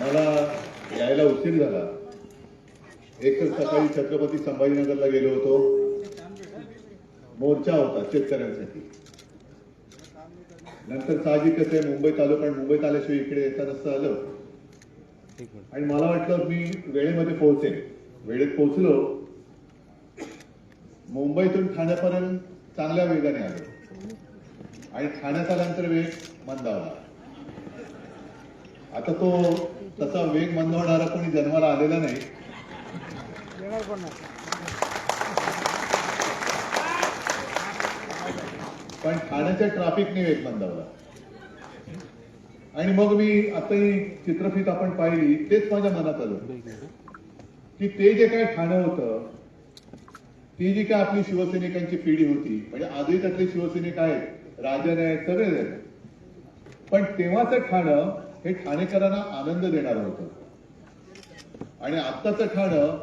मला यायला उशीर झाला. एक तर सकाळी छत्रपती संभाजीनगरला गेलो होतो. मोर्चा होता शेतकऱ्यांसाठी. नंतर साहजिकच आहे मुंबईत आलो पण मुंबईत आल्याशिवाय इकडे येता नसतं आलं. आणि मला वाटलं मी वेळेमध्ये पोहोचेन. वेळेत पोहोचलो. मुंबईतून ठाण्यापर्यंत चांगल्या वेगाने आलो. आणि ठाण्यात आल्यानंतर वेग मंदावला. आता तो तसा वेग मंदवणारा कोणी जन्माला आलेला नाही. पण पण ठाण्याच्या ट्रॅफिकने वेग मंदावला. आणि मग मी आता ही चित्रफित आपण पाहिली तेच माझ्या मनात आलं. की ते जे काय ठाणं होतं ती जी काय आपली शिवसैनिकांची पिढी होती म्हणजे आजही त्यातले शिवसैनिक आहेत राजन आहेत सगळे आहेत पण तेव्हाचं ठाणं हे ठाणेकरांना आनंद देणार होतं. आणि आत्ताचं खाणं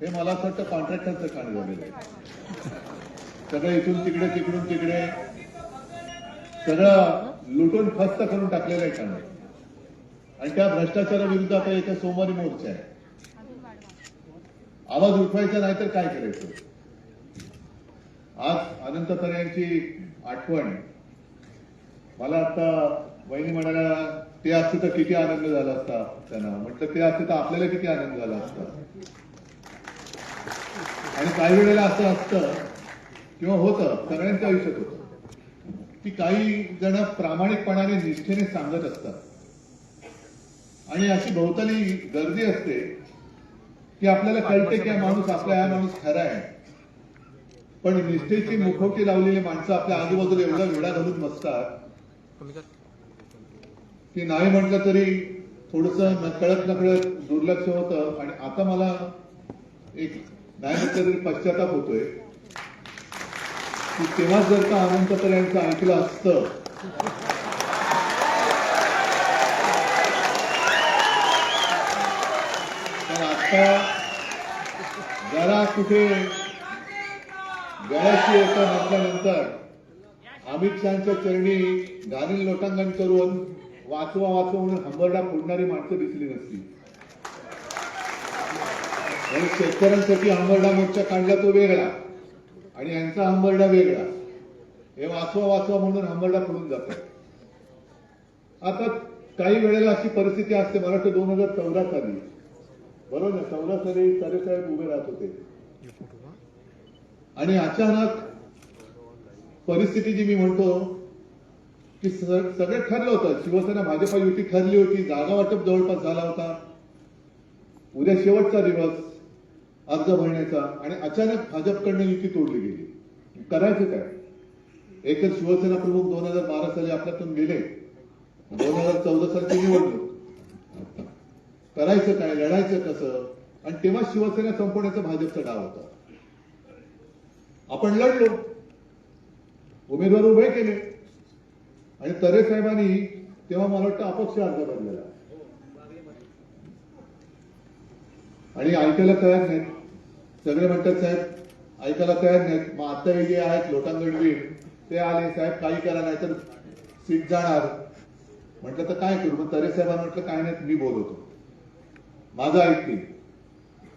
हे मला असं वाटतं कॉन्ट्रॅक्टरचं खाणं झालेलं आहे. सगळं इथून तिकडे तिकडून तिकडे. सगळं लुटून फस्त करून टाकलेलं आहे खाणं. आणि त्या भ्रष्टाचाराविरुद्ध आता येत्या सोमवारी मोर्चा आहे. आवाज उठवायचा नाही तर काय करायचं? आज अनंत यांची आठवण. मला आता वहिनी म्हणाल्या ते असते तर किती आनंद झाला असता त्यांना. म्हटलं ते असते तर आपल्याला किती आनंद झाला असता. आणि काही वेळेला असं असतं किंवा होतं सगळ्यांच्या आयुष्यात होतं की काही जण प्रामाणिकपणाने निष्ठेने सांगत असतात. आणि अशी भोवताली गर्दी असते की आपल्याला कळते की हा माणूस आपला हा माणूस खरा आहे. पण निष्ठेची मुखवटी लावलेली माणसं आपल्या आजूबाजूला एवढा वेळा घालून बसतात की नाही म्हटलं तरी थोडस नकळत नकळत दुर्लक्ष होतं. आणि आता मला एक नाही म्हटलं तरी पश्चाताप होतोय. की तेव्हा जर का अनंत तर यांचं ऐकलं असतं. तर आता जरा कुठे गळ्याची येतं म्हटल्यानंतर अमित शहाच्या चरणी घालील लोटांगण करून वाचवा वाचवा म्हणून हंबरडा फोडणारी माणसं दिसली नसती. आणि शेतकऱ्यांसाठी हंबरडा मोर्चा काढला तो वेगळा आणि यांचा हंबरडा वेगळा. हे वाचवा वाचवा म्हणून हंबरडा फोडून जातात आता काही वेळेला अशी परिस्थिती असते मला वाटतं दोन हजार चौदा साली. बरोबर? ना चौदा साली साहेब उभे राहत होते. आणि अचानक परिस्थिती जी मी म्हणतो की स- सगळं ठरलं होतं. शिवसेना भाजपा युती ठरली होती. जागा वाटप जवळपास झाला होता. उद्या शेवटचा दिवस अर्ज भरण्याचा. आणि अचानक भाजपकडनं युती तोडली गेली. करायचं काय? एकच शिवसेना प्रमुख दोन हजार बारा साली आपल्यातून गेले. दोन हजार चौदा सालची निवडणूक. करायचं काय? लढायचं कसं? आणि तेव्हा शिवसेना संपवण्याचा भाजपचा डाव होता. आपण लढलो. उमेदवार उभे केले. आणि तरे साहेबांनी तेव्हा मला वाटतं अपक्ष अर्ज भरलेला. आणि ऐकायला तयार नाहीत. सगळे म्हणतात साहेब ऐकायला तयार नाहीत. मग आता हे जे आहेत लोटांगणवीर ते आले. साहेब काही करा नाही तर सीट जाणार. म्हटलं तर काय करू? मग तरे साहेबांना म्हटलं काय नाही मी बोलवतो. माझं ऐकतील.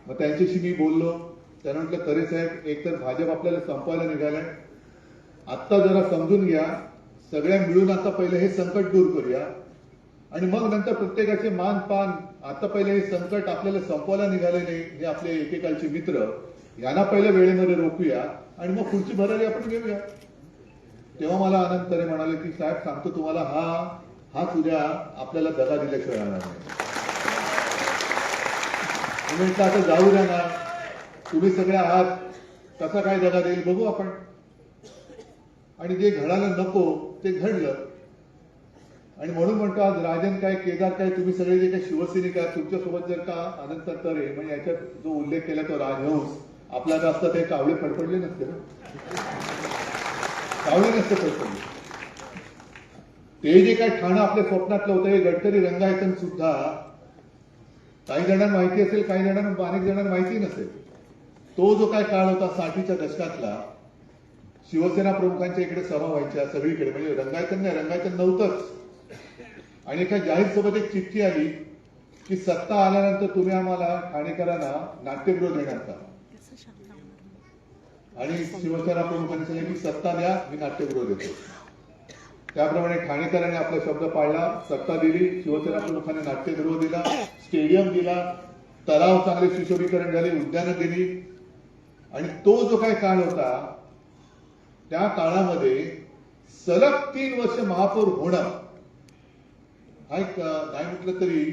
मग त्यांच्याशी मी बोललो. त्यांना म्हटलं तरे साहेब एकतर भाजप आपल्याला संपवायला निघालाय. आत्ता जरा समजून घ्या. सगळ्या मिळून आता पहिले हे संकट दूर करूया. आणि मग नंतर प्रत्येकाचे मान पान आता पहिले हे संकट आपल्याला संपवायला निघाले नाही हे आपले एकेकालचे मित्र यांना पहिले वेळेमध्ये रोखूया. आणि मग पुढची भरारी आपण घेऊया तेव्हा मला आनंद तरे म्हणाले की साहेब सांगतो तुम्हाला हा हाच उद्या आपल्याला दगा दिल्याशिवाय राहणार नाही. म्हटलं आता जाऊ द्या ना. तुम्ही सगळे आहात. कसा काय दगा देईल बघू आपण. आणि जे घडायला नको ते घडलं. आणि म्हणून म्हणतो आज राजन काय केदार काय तुम्ही सगळे जे काय शिवसैनिक आहात तुमच्यासोबत जर का आनंद तरे म्हणजे याच्यात जो उल्लेख केला तो राजहंस आपला जास्त ते कावळे फडफडले नसते ना? कावळे नसते फडफडले. ते जे काय ठाणं आपल्या स्वप्नातलं होतं हे गडकरी रंगायतन सुद्धा काही जणांना माहिती असेल काही जणांना अनेक जणांना माहिती नसेल. तो जो काय काळ होता साठीच्या दशकातला शिवसेना प्रमुखांच्या इकडे सभा व्हायच्या सगळीकडे म्हणजे रंगायतन नाही रंगायतन नव्हतंच. आणि एका जाहीर सभेत एक चिठ्ठी आली की सत्ता आल्यानंतर तुम्ही आम्हाला ठाणेकरांना नाट्यगृह देणार का आणि शिवसेना प्रमुखांनी सांगितलं की सत्ता द्या मी नाट्यगृह देतो त्याप्रमाणे ठाणेकरांनी आपला शब्द पाळला सत्ता दिली शिवसेना प्रमुखांनी नाट्यगृह दिला स्टेडियम दिला तलाव चांगले सुशोभीकरण झाले उद्यानं दिली. आणि तो जो काही काळ होता त्या काळामध्ये सलग तीन वर्ष महापौर होणं हा एक नाही म्हटलं तरी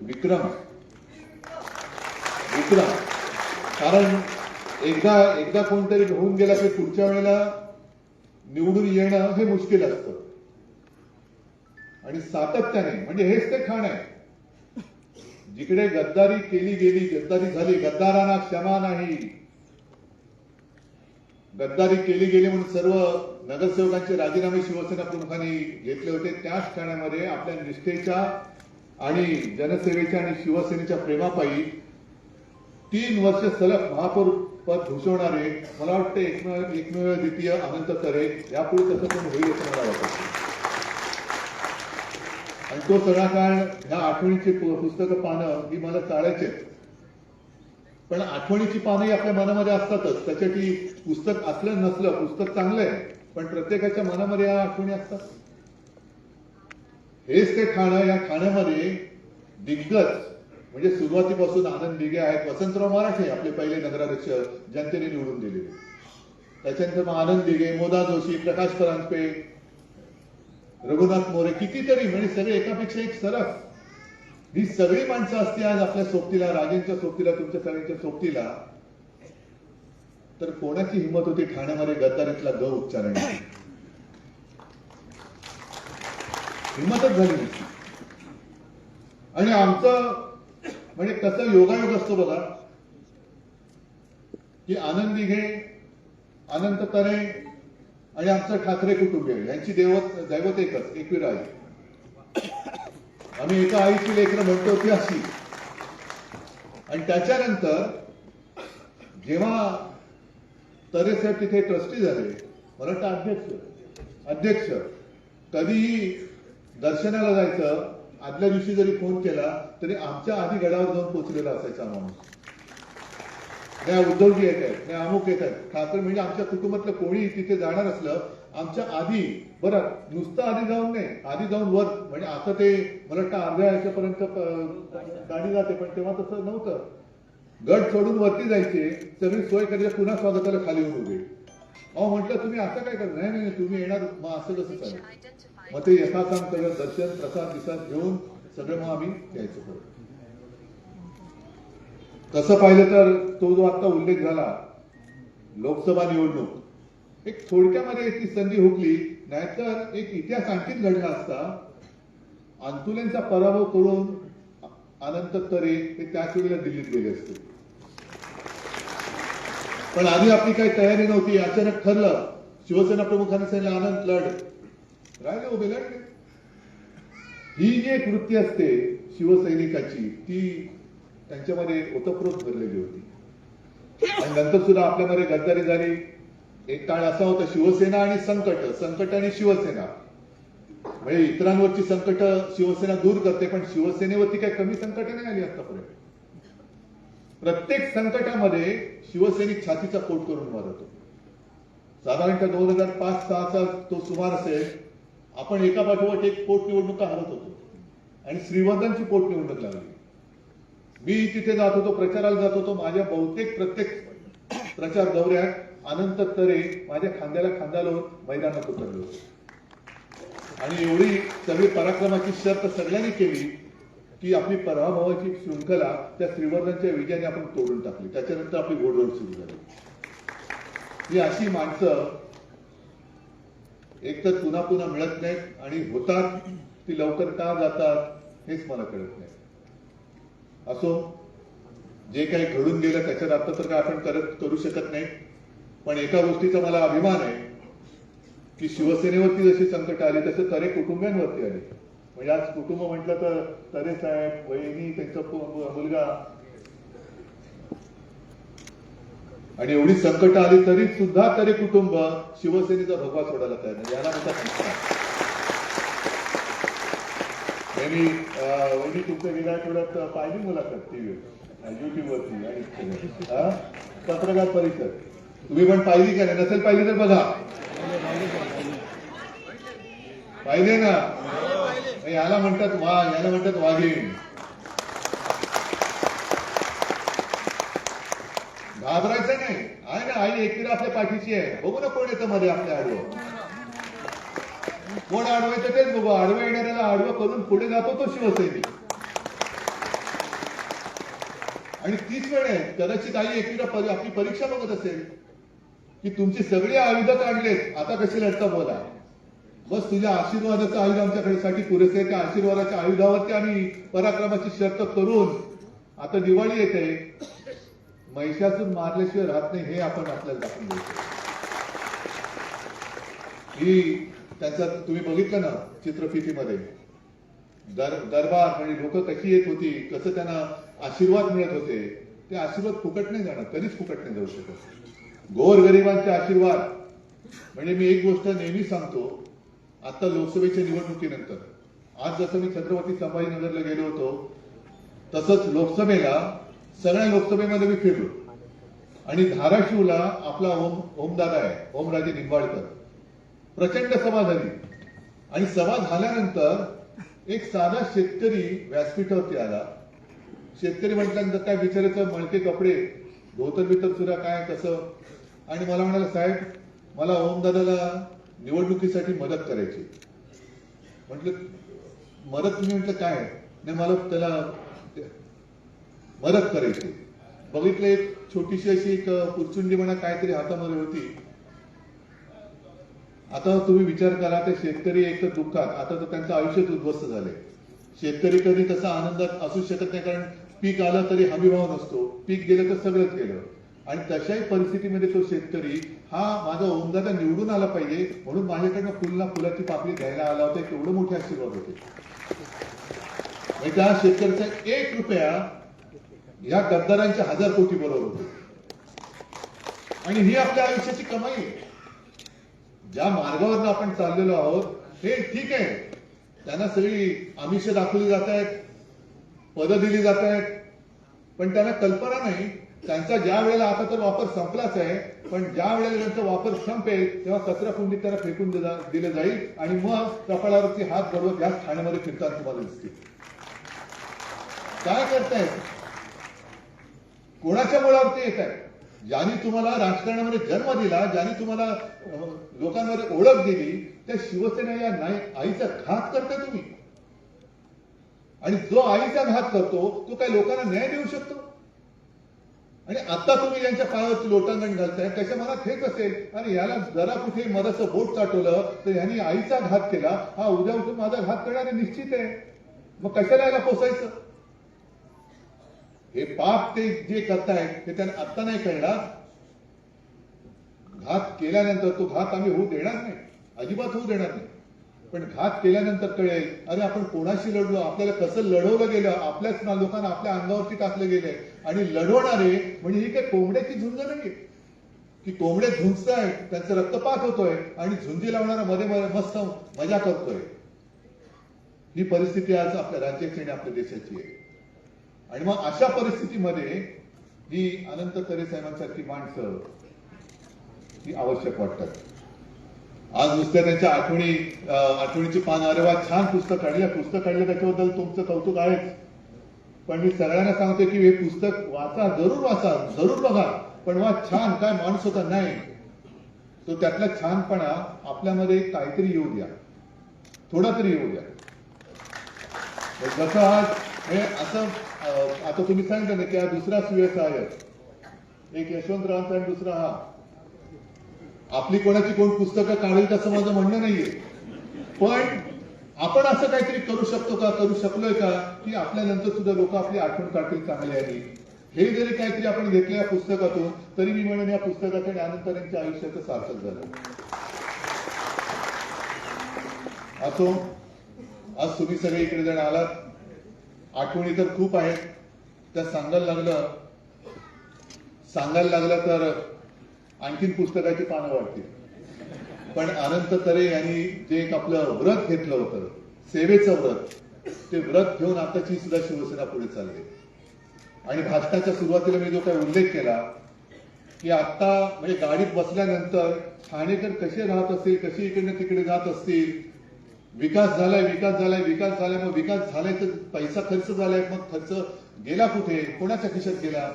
विक्रम विक्रम. कारण एकदा एकदा कोणतरी होऊन गेला की पुढच्या वेळेला निवडून येणं हे मुश्किल असतं. आणि सातत्याने म्हणजे हेच ते खाण आहे. जिकडे गद्दारी केली गेली गद्दारी झाली गद्दारांना क्षमा नाही. गद्दारी केली गेली म्हणून सर्व नगरसेवकांचे राजीनामे शिवसेना प्रमुखांनी घेतले होते त्याच ठाण्यामध्ये आपल्या निष्ठेच्या आणि जनसेवेच्या आणि शिवसेनेच्या प्रेमापायी तीन वर्ष सलग महापौर पद भूषवणारे मला वाटते एकमेव एकमेव द्वितीय अनंत तरे यापुढे तसं पण होईल असं मला वाटतं आणि तो सगळा काळ ह्या आठवणीची पुस्तकं पानं ही मला चाळायची आहेत. पण आठवणीची पानंही आपल्या मनामध्ये असतातच. त्याच्यासाठी पुस्तक असलं नसलं पुस्तक चांगलं आहे पण प्रत्येकाच्या मनामध्ये या आठवणी असतात. हेच ते खाणं या खाण्यामध्ये दिग्गज म्हणजे सुरुवातीपासून आनंद दिघे आहेत. वसंतराव मराठे आपले पहिले नगराध्यक्ष जनतेने निवडून दिलेले. त्याच्यानंतर मग आनंद दिघे मोदा जोशी प्रकाश परांजपे रघुनाथ मोरे कितीतरी म्हणजे सगळे एकापेक्षा एक सरस. ही सगळी माणसं असती आज आपल्या सोबतीला राजेंच्या सोबतीला तुमच्या सगळ्यांच्या सोबतीला तर कोणाची हिंमत होती ठाण्यामध्ये गद्दारीतला ग उच्चारण्याची हिंमतच झाली आणि आमचं म्हणजे कसं योगायोग असतो बघा की आनंदी घे अनंत तरे आणि आमचं ठाकरे कुटुंबीय यांची देवत दैवत एकच एकवीर आहे आम्ही एका आईची लेकरं म्हणतो ती अशी. आणि त्याच्यानंतर जेव्हा तरे साहेब तिथे ट्रस्टी झाले मराठा अध्यक्ष अध्यक्ष कधीही दर्शनाला जायचं आदल्या दिवशी जरी फोन केला तरी आमच्या आधी गडावर जाऊन पोहोचलेला असायचा माणूस. नाही उद्धवजी येत आहेत नाही अमुक येत आहेत. ठाकरे म्हणजे आमच्या कुटुंबातलं कोणी तिथे जाणार असलं आमच्या आधी बरं नुसतं आधी जाऊन नाही आधी जाऊन वर. म्हणजे आता ते मला वाटतं अर्ध्या याच्यापर्यंत गाडी जाते पण तेव्हा तसं नव्हतं. गड सोडून वरती जायचे सगळी सोय करायची पुन्हा स्वागताला खाली येऊन उभे. अहो म्हटलं तुम्ही असं काय करणार? नाही नाही तुम्ही येणार मग असं कसं चालेल? मग ते यथासांग सगळं दर्शन प्रसाद विसाद घेऊन सगळं मग आम्ही यायचो परत. तसं पाहिलं तर तो जो आता उल्लेख झाला लोकसभा निवडणूक एक थोडक्यामध्ये ती संधी हुकली नाहीतर एक इतिहास आणखीन घडला असता अंतुलेंचा पराभव करून अनंत तरे हे त्याच वेळेला दिल्लीत गेले असते. पण आधी आपली काही तयारी नव्हती अचानक ठरलं शिवसेना प्रमुखांनी सांगितलं आनंद लढ. राहिले उभे लढले ही जी एक वृत्ती असते शिवसैनिकाची ती त्यांच्यामध्ये ओतप्रोत भरलेली होती. आणि नंतर सुद्धा आपल्यामध्ये गद्दारी झाली. एक काळ असा होता शिवसेना आणि संकट संकट आणि शिवसेना. म्हणजे इतरांवरची संकट शिवसेना दूर करते पण शिवसेनेवरती काही कमी संकट नाही आली आतापर्यंत. प्रत्येक संकटामध्ये शिवसैनिक छातीचा पोट करून मारतो साधारणतः दोन हजार पाच सहाचा तो सुमार असेल आपण एका पाठोपाठ एक पोटनिवडणुका हरत होतो. आणि श्रीवर्धनची पोटनिवडणूक लागली. मी तिथे जात होतो प्रचाराला जात होतो माझ्या बहुतेक प्रत्येक प्रचार दौऱ्यात अनंत तरे माझ्या खांद्याला खांदा लावून मैदानात उतरले. होते आणि एवढी सगळी पराक्रमाची शर्त सगळ्यांनी केली की आपली पराभवाची शृंखला त्या श्रीवर्धनच्या विजयाने आपण तोडून टाकली. त्याच्यानंतर आपली घोडदौड सुरू झाली. ही अशी माणसं एक तर पुन्हा पुन्हा मिळत नाहीत आणि होतात ती लवकर का जातात हेच मला कळत नाही. असो जे काही घडून गेलं त्याच्यात आता तर काय आपण करत करू शकत नाही. पण एका गोष्टीचा मला अभिमान आहे की शिवसेनेवरती जशी संकट आली तसे तरे कुटुंबियांवरती आली. म्हणजे आज कुटुंब म्हटलं तर तरे साहेब वहिनी त्यांचा मुलगा. आणि एवढी संकट आली तरी सुद्धा तरी कुटुंब शिवसेनेचा भगवा सोडायला तयार नाही. याला मोठा त्यांनी वहिनी तुमचं गेल्या आठवड्यात पाहिली मुलाखत टीव्ही युट्यूबवरती आणि हा? पत्रकार परिषद. तुम्ही पण पाहिली का नाही? नसेल पाहिली तर बघा. पाहिले ना? याला म्हणतात वाघ याला म्हणतात वाघीण. घाबरायचं नाही. आहे ना आई एकटीला आपल्या पाठीची आहे. बघू ना कोण येतं मध्ये आपल्या आडवं. कोण आडवायचं तेच बघू. आडवं येणाऱ्याला आडवं करून पुढे जातो तो शिवसैनिक आणि तीच वेळ आहे. कदाचित आई एकटीला आपली परीक्षा बघत असेल. की तुमची सगळी आयुधं काढलेत आता कशी लढता बोला. बस तुझ्या आशीर्वादाचं आयुध आमच्याकडे साठी पुरेसे आहे. त्या आशीर्वादाच्या आयुधावरती आम्ही पराक्रमाची शर्त करून आता दिवाळी येते. महिषासून मारल्याशिवाय राहत नाही हे आपण आपल्याला दाखवून द्यायचं ही त्यांचा तुम्ही बघितलं ना चित्रफितीमध्ये? दर दरबार म्हणजे लोक कशी येत होती कसं त्यांना आशीर्वाद मिळत होते ते आशीर्वाद फुकट नाही जाणार कधीच फुकट नाही जाऊ शकत. गोरगरिबांचे आशीर्वाद. म्हणजे मी एक गोष्ट नेहमी सांगतो आता लोकसभेच्या निवडणुकीनंतर आज जसं मी छत्रपती संभाजीनगरला गेलो होतो तसंच लोकसभेला सगळ्या लोकसभेमध्ये मी फिरलो. आणि धाराशिवला आपला ओम ओमदादा आहे ओमराजे निंबाळकर. प्रचंड सभा झाली आणि सभा झाल्यानंतर एक साधा शेतकरी व्यासपीठावरती आला. शेतकरी म्हटल्यानंतर काय बिचाराचं मळके कपडे धोतर बितर सुद्धा काय कसं? आणि मला म्हणाला साहेब मला ओमदादाला निवडणुकीसाठी मदत करायची. म्हटलं मदत मी म्हटलं काय? नाही मला त्याला मदत करायची बघितलं एक छोटीशी अशी एक पुरचुंडी म्हणा काहीतरी हातामध्ये होती. आता तुम्ही विचार करा ते शेतकरी एक तर दुःखात. आता तर त्यांचं आयुष्यच उद्ध्वस्त झाले शेतकरी कधी तसा आनंदात असू शकत नाही कारण पीक आलं तरी हमीभाव नसतो. पीक गेलं तर सगळंच गेलं. आणि तशाही परिस्थितीमध्ये तो शेतकरी हा माझा ओमदादा निवडून आला पाहिजे म्हणून माझ्याकडनं फुलना फुलाची पापडी घ्यायला आला होता. एवढं मोठे आशीर्वाद होते. म्हणजे त्या शेतकऱ्याचा एक रुपया या गद्दारांच्या हजार कोटी बरोबर होते. आणि ही आपल्या आयुष्याची कमाई आहे. ज्या मार्गावर आपण चाललेलो आहोत हे ठीक आहे. त्यांना सगळी आमिष दाखवली जात आहेत पदं दिली जात आहेत पण त्यांना कल्पना नाही त्यांचा ज्या वेळेला आता तर वापर संपलाच आहे पण ज्या वेळेला त्यांचा वापर संपेल तेव्हा कचरा कुंडीत त्याला फेकून दिलं जाईल आणि मग कपाळावरती हात बरोबर याच ठाण्यामध्ये फिरताना तुम्हाला दिसतील. काय करतायत कोणाच्या मुळावरती येत आहे? ज्यांनी तुम्हाला राजकारणामध्ये जन्म दिला ज्यांनी तुम्हाला लोकांमध्ये ओळख दिली त्या शिवसेना या नाही आईचा घात करता तुम्ही. आणि जो आईचा घात करतो तो काही लोकांना न्याय देऊ शकतो? आणि आता तुम्ही यांच्या पायावरती लोटांगण घालताय. त्याच्या मनात हेच असेल. आणि याला जरा कुठे मधाचं बोट चाटवलं तर यांनी आईचा घात केला. हा उद्या उठून माझा घात करणारे निश्चित आहे. मग कशाला याला पोसायचं? हे पाप ते जे करतायत ते त्यांना आत्ता नाही कळणार घात केल्यानंतर तो घात आम्ही होऊ देणार नाही. अजिबात होऊ देणार नाही. पण घात केल्यानंतर कळेल अरे आपण कोणाशी लढलो? आपल्याला कसं लढवलं गेलं? आपल्याच ना लोकांना आपल्या अंगावरती टाकलं गेलंय. आणि लढवणारे म्हणजे ही काही कोंबड्याची झुंज नाही की कोंबडे आहेत त्यांचं रक्तपात होतोय आणि झुंजी लावणारा मध्ये मध्ये मस्त मजा करतोय. ही परिस्थिती आज आपल्या राज्याची आणि आपल्या देशाची आहे. आणि मग अशा परिस्थितीमध्ये ही अनंत तरे साहेबांसारखी माणसं ही आवश्यक वाटतात. आज नुसत्या त्यांच्या आठवणी आठवणीची पान अरे वा छान पुस्तक काढलं पुस्तक काढलं त्याच्याबद्दल तुमचं कौतुक आहेच. पण मी सगळ्यांना सांगतोय की हे पुस्तक वाचा जरूर वाचा जरूर बघा. पण वा छान काय माणूस होता नाही. तो त्यातला छानपणा आपल्यामध्ये काहीतरी येऊ द्या. थोडा तरी येऊ द्या. जसं आज हे असं आता तुम्ही सांगितलं ना की हा दुसरा सुयस आहे. एक यशवंतरावांचा आणि दुसरा हा. आपली कोणाची कोण पुस्तकं काढेल तसं माझं म्हणणं नाहीये. पण आपण असं काहीतरी करू शकतो का करू शकलोय का की आपल्यानंतर सुद्धा लोक आपली आठवण काढतील चांगल्याने. हे जरी काहीतरी आपण घेतलं या पुस्तकातून तरी मी म्हणेन या पुस्तकाचं आणि अनंतरांच्या आयुष्याचं सार्थक झालं. असो आज तुम्ही सगळे इकडे जण आलात. आठवणी तर खूप आहेत. त्या सांगायला लागलं सांगायला लागलं तर आणखीन पुस्तकाची पानं वाटतील पण अनंत तरे यांनी जे एक आपलं व्रत घेतलं होतं सेवेचं व्रत ते व्रत घेऊन आताची सुद्धा शिवसेना पुढे चालली आणि भाषणाच्या सुरुवातीला मी जो काही उल्लेख केला की आता म्हणजे गाडीत बसल्यानंतर ठाणेकर कसे राहत असतील कसे इकडनं तिकडे जात असतील विकास झालाय विकास झालाय विकास झालाय मग विकास झालाय तर पैसा खर्च झालाय मग खर्च गेला कुठे? कोणाच्या खिशात गेला?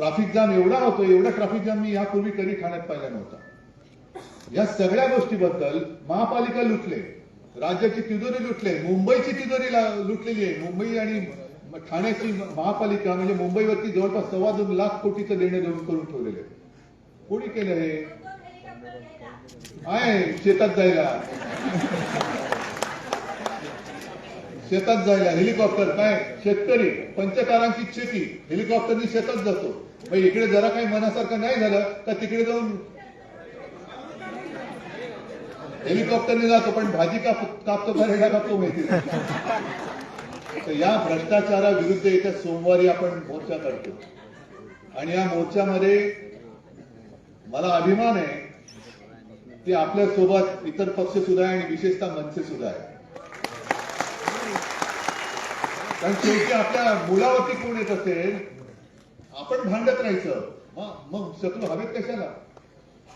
ट्रॅफिक जाम एवढा होतो एवढा ट्राफिक जाम मी यापूर्वी कधी ठाण्यात पाहिला नव्हता. या सगळ्या गोष्टीबद्दल महापालिका लुटले राज्याची तिजोरी लुटले मुंबईची तिजोरी लुटलेली आहे. मुंबई आणि ठाण्याची महापालिका म्हणजे मुंबईवरती जवळपास सव्वा दोन लाख कोटीचं देणं देऊन करून ठेवलेले कोणी केलं हे? आहे शेतात जायला. शेतात जायला हेलिकॉप्टर. काय शेतकरी पंचकारांची शेती हेलिकॉप्टरनी शेतात जातो. मग इकडे जरा काही मनासारखं नाही झालं तर तिकडे जाऊन हेलिकॉप्टरने जातो पण भाजी काप कापतो का रेडा कापतो माहिती तर या भ्रष्टाचाराविरुद्ध येत्या सोमवारी आपण मोर्चा करतो आणि या मोर्चामध्ये मला अभिमान आहे ते आपल्यासोबत इतर पक्ष सुद्धा आहे आणि विशेषतः मनसे सुद्धा आहे. कारण शेवटी आपल्या मुलावरती कोण येत असेल आपण भांडत राहायचं. मग मग शत्रू हवेत कशाला?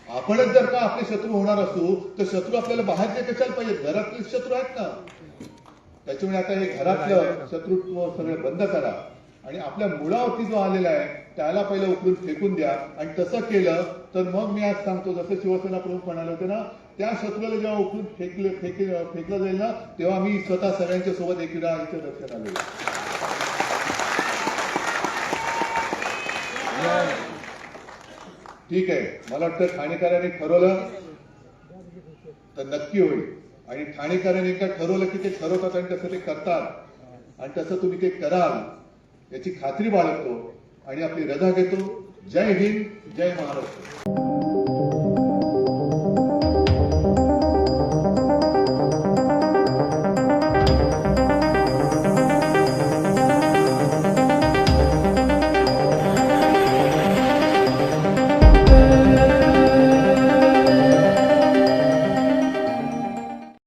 आपणच जर का आपले शत्रू होणार असू तर शत्रू आपल्याला बाहेरचे कशाला पाहिजे? घरातले शत्रू आहेत ना. त्याच्यामुळे आता हे घरातलं शत्रुत्व सगळं बंद करा. आणि आपल्या मुळावरती जो आलेला आहे त्याला पहिलं उकळून फेकून द्या. आणि तसं केलं तर मग मी आज सांगतो जसं शिवसेना प्रमुख म्हणाले होते ना त्या शत्रूला जेव्हा उकळून फेकलं फेकलं फेकलं जाईल ना तेव्हा मी स्वतः सगळ्यांच्या सोबत एकदा आईच्या दर्शनाला ठीक आहे. मला वाटतं ठाणेकरांनी ठरवलं तर नक्की होईल. आणि ठाणेकरांनी का ठरवलं की ते ठरवतात आणि तसं ते करतात. आणि तसं तुम्ही ते कराल याची खात्री बाळगतो आणि आपली रजा घेतो. जय हिंद जय महाराष्ट्र.